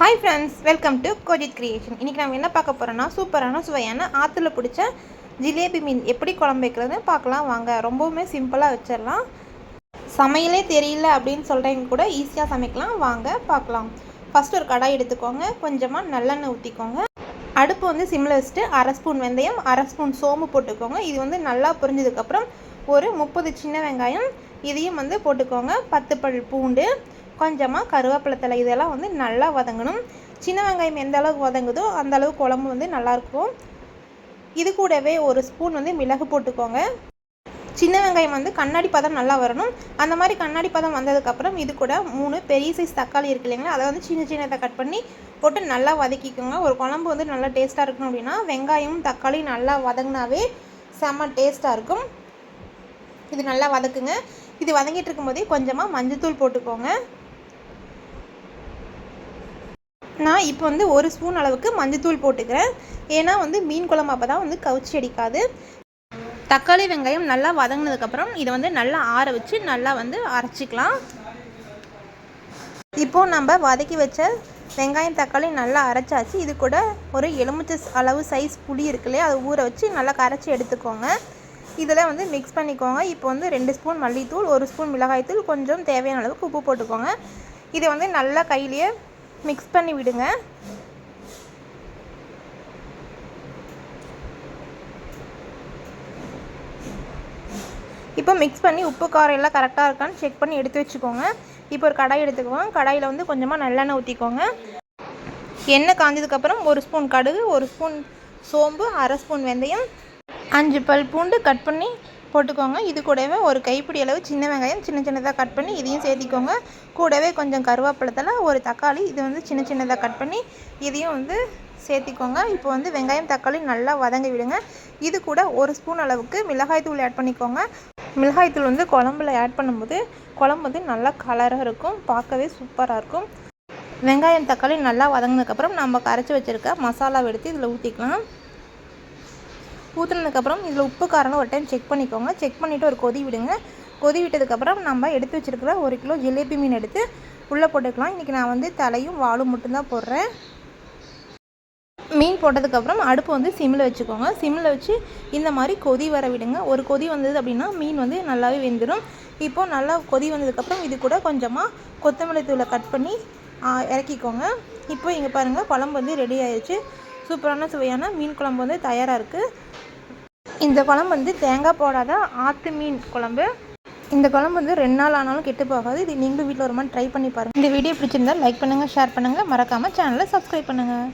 Hi friends welcome to Kojith creation இன்றைக்கி நம்ம என்ன பார்க்க போகிறோன்னா சூப்பரான சுவையான ஆற்றுல பிடிச்ச ஜிலேபி மீன் எப்படி குழம்பு வைக்கிறதுன்னு பார்க்கலாம். வாங்க ரொம்பவுமே சிம்பிளாக வச்சிடலாம். சமையலே தெரியல அப்படின்னு சொல்கிறவங்க கூட ஈஸியாக சமைக்கலாம். வாங்க பார்க்கலாம். ஃபஸ்ட் ஒரு கடாய் எடுத்துக்கோங்க. கொஞ்சமாக நல்லெண்ணெய் ஊற்றிக்கோங்க அடுப்பு வந்து சிம்மில் வச்சுட்டு அரை ஸ்பூன் வெந்தயம் அரை ஸ்பூன் சோம்பு போட்டுக்கோங்க. இது வந்து நல்லா புரிஞ்சதுக்கப்புறம் ஒரு முப்பது சின்ன வெங்காயம் இதையும் வந்து போட்டுக்கோங்க. பத்து பல் பூண்டு கொஞ்சமாக கருவேப்பிலை இதெல்லாம் வந்து நல்லா வதங்கணும். சின்ன வெங்காயம் எந்த அளவுக்கு வதங்குதோ அந்த அளவுக்கு குழம்பு வந்து நல்லாயிருக்கும் இது கூடவே ஒரு ஸ்பூன் வந்து மிளகு போட்டுக்கோங்க. சின்ன வெங்காயம் வந்து கண்ணாடி பதம் நல்லா வரணும். அந்த மாதிரி கண்ணாடி பதம் வந்ததுக்கப்புறம் இது கூட மூணு பெரிய சைஸ் தக்காளி இருக்கு இல்லைங்களா அதை வந்து சின்ன சின்னதாக கட் பண்ணி போட்டு நல்லா வதக்கிக்கோங்க. ஒரு குழம்பு வந்து நல்லா டேஸ்ட்டாக இருக்கணும் அப்படின்னா வெங்காயமும் தக்காளி நல்லா வதங்கினாவே செம்ம டேஸ்ட்டாக இருக்கும். இது நல்லா வதக்குங்க. இது வதங்கிட்டு இருக்கும்போதே கொஞ்சமாக மஞ்சத்தூள் போட்டுக்கோங்க. நான் இப்போ வந்து ஒரு ஸ்பூன் அளவுக்கு மஞ்சத்தூள் போட்டுக்கிறேன். ஏன்னா வந்து மீன் குழம்பு அப்போ தான் வந்து கவுச்சி அடிக்காது. தக்காளி வெங்காயம் நல்லா வதங்கினதுக்கப்புறம் இதை வந்து நல்லா ஆற வச்சு நல்லா வந்து அரைச்சிக்கலாம். இப்போது நம்ம வதக்கி வச்ச வெங்காயம் தக்காளி நல்லா அரைச்சாச்சு. இது கூட ஒரு எலுமிச்சை அளவு சைஸ் புளி இருக்கு இல்லையா அதை ஊற வச்சு நல்லா கரைச்சி எடுத்துக்கோங்க. இதில் வந்து மிக்ஸ் பண்ணிக்கோங்க. இப்போ வந்து ரெண்டு ஸ்பூன் மல்லித்தூள் ஒரு ஸ்பூன் மிளகாய்த்தூள் கொஞ்சம் தேவையான அளவுக்கு உப்பு போட்டுக்கோங்க. இதை வந்து நல்லா கையிலேயே மிக்ஸ் பண்ணி விடுங்க. இப்போ மிக்ஸ் பண்ணி உப்பு காரம் எல்லாம் கரெக்டாக இருக்கான்னு செக் பண்ணி எடுத்து வச்சுக்கோங்க. இப்போ ஒரு கடாய் எடுத்துக்குவோம் கடாயில் வந்து கொஞ்சமாக நல்லெண்ணெய் ஊற்றிக்கோங்க எண்ணெய் காஞ்சதுக்கப்புறம் ஒரு ஸ்பூன் கடுகு ஒரு ஸ்பூன் சோம்பு அரை ஸ்பூன் வெந்தயம் அஞ்சு பல் பூண்டு கட் பண்ணி போட்டுக்கோங்க. இது கூடவே ஒரு கைப்பிடி அளவு சின்ன வெங்காயம் சின்ன சின்னதாக கட் பண்ணி இதையும் சேர்த்திக்கோங்க. கூடவே கொஞ்சம் கருவேப்பிலத்தில் ஒரு தக்காளி இது வந்து சின்ன சின்னதாக கட் பண்ணி இதையும் வந்து சேர்த்திக்கோங்க. இப்போ வந்து வெங்காயம் தக்காளி நல்லா வதங்கி விடுங்க. இது கூட ஒரு ஸ்பூன் அளவுக்கு மிளகாய் தூள் ஆட் பண்ணிக்கோங்க. மிளகாய் தூள் வந்து குழம்புல ஆட் பண்ணும்போது குழம்பு வந்து நல்லா கலராக இருக்கும் பார்க்கவே சூப்பராக இருக்கும். வெங்காயம் தக்காளி நல்லா வதங்கினதுக்கப்புறம் நம்ம கரைச்சி வச்சுருக்க மசாலாவை எடுத்து இதில் ஊற்றிக்கலாம் ஊற்றுனதுக்கப்புறம் இதில் உப்பு காரம் ஒரு டைம் செக் பண்ணிக்கோங்க. செக் பண்ணிவிட்டு ஒரு கொதி விடுங்க. கொதி விட்டதுக்கப்புறம் நம்ம எடுத்து வச்சுருக்கிற ஒரு கிலோ ஜிலேபி மீன் எடுத்து உள்ளே போட்டுக்கலாம். இன்றைக்கி நான் வந்து தலையும் வாலும் மட்டும்தான் போடுறேன். மீன் போட்டதுக்கப்புறம் அடுப்பு வந்து சிம்மில் வச்சுக்கோங்க. சிம்மில் வச்சு இந்த மாதிரி கொதி வர விடுங்க. ஒரு கொதி வந்தது அப்படின்னா மீன் வந்து நல்லாவே வெந்துடும் இப்போது நல்லா கொதி வந்ததுக்கப்புறம் இது கூட கொஞ்சமாக கொத்தமல்லி தூளை கட் பண்ணி இறக்கிக்கோங்க. இப்போ இங்கே பாருங்கள் குழம்பு வந்து ரெடி ஆயிடுச்சு சூப்பரான சுவையான மீன் குழம்பு வந்து தயாராக இருக்குது இந்த குழம்பு வந்து தேங்காய் போடாத ஆற்று மீன் குழம்பு. இந்த குழம்பு வந்து ரெண்டு நாள் ஆனாலும் கெட்டு போகாது. இது நீங்களும் வீட்டில் ஒரு மாதிரி ட்ரை பண்ணி பாருங்கள் இந்த வீடியோ பிடிச்சிருந்தா லைக் பண்ணுங்கள் ஷேர் பண்ணுங்கள் மறக்காமல் சேனலை சப்ஸ்கிரைப் பண்ணுங்கள்